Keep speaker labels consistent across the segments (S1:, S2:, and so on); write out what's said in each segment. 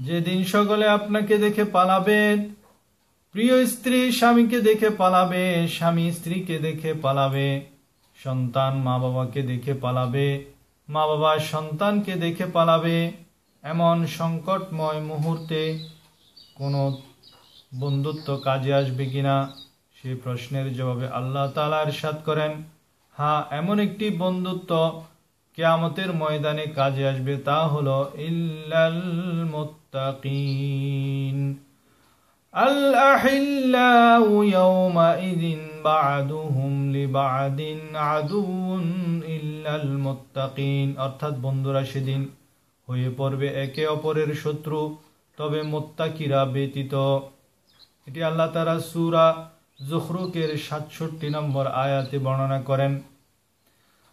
S1: যেদিন সকলে আপনাকে দেখে পালাবে প্রিয় স্ত্রী স্বামীকে দেখে পালাবে, স্বামী স্ত্রীকে দেখে পালাবে, সন্তান মা বাবাকে দেখে পালাবে মা বাবা সন্তানকে দেখে পালাবে, এমন সংকটময় মুহূর্তে কোনো বন্ধুত্ব কাজে আসবে কিনা সেই প্রশ্নের জবাবে আল্লাহ তালা ইরশাদ করেন হ্যাঁ এমন একটি বন্ধুত্ব কেয়ামতের ময়দানে কাজে আসবে তা হলো ইল্লাল মুত্তাকিন الأحلاء يومئذ بعدهم لبعد عدو إلا المتقين অর্থাৎ বন্ধুরা সেদিন হয়ে পড়বে একে অপরের শত্রু তবে মোত্তাকিরা ব্যতীত এটি আল্লাহ তারা সুরা জুখরুকের সাতষট্টি নম্বর আয়াতে বর্ণনা করেন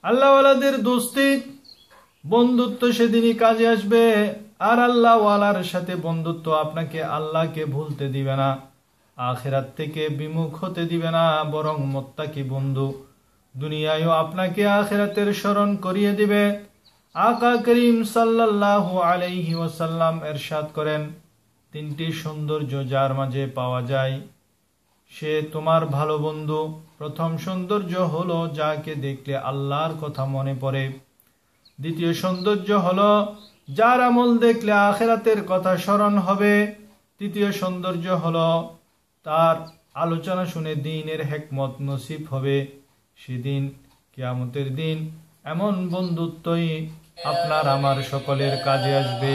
S1: আল্লাহওয়ালাদের দোস্তি, বন্ধুত্ব সেদিনই কাজে আসবে। আর আল্লাহ ওয়ালার সাথে বন্ধুত্ব আপনাকে আল্লাহকে ভুলতে দিবে না, আখেরাত থেকে বিমুখ হতে দিবে না, বরং মোত্তাকি বন্ধু। দুনিয়ায়ও আপনাকে আখেরাতের স্মরণ করিয়ে দিবে। আকা করিম সাল্লাল্লাহু আলাইহি ওয়াসাল্লাম এরশাদ করেন, তিনটি সৌন্দর্য যার মাঝে পাওয়া যায়। সে তোমার ভালো বন্ধু। প্রথম সৌন্দর্য হলো যাকে দেখলে আল্লাহর কথা মনে পড়ে। দ্বিতীয় সৌন্দর্য হলো যার আমল দেখলে আখেরাতের কথা স্মরণ হবে। তৃতীয় সৌন্দর্য হলো তার আলোচনা শুনে দিনের হেকমত নসিব হবে। সেদিন কিয়ামতের দিন এমন বন্ধুত্বই আপনার আমার সকলের কাজে আসবে।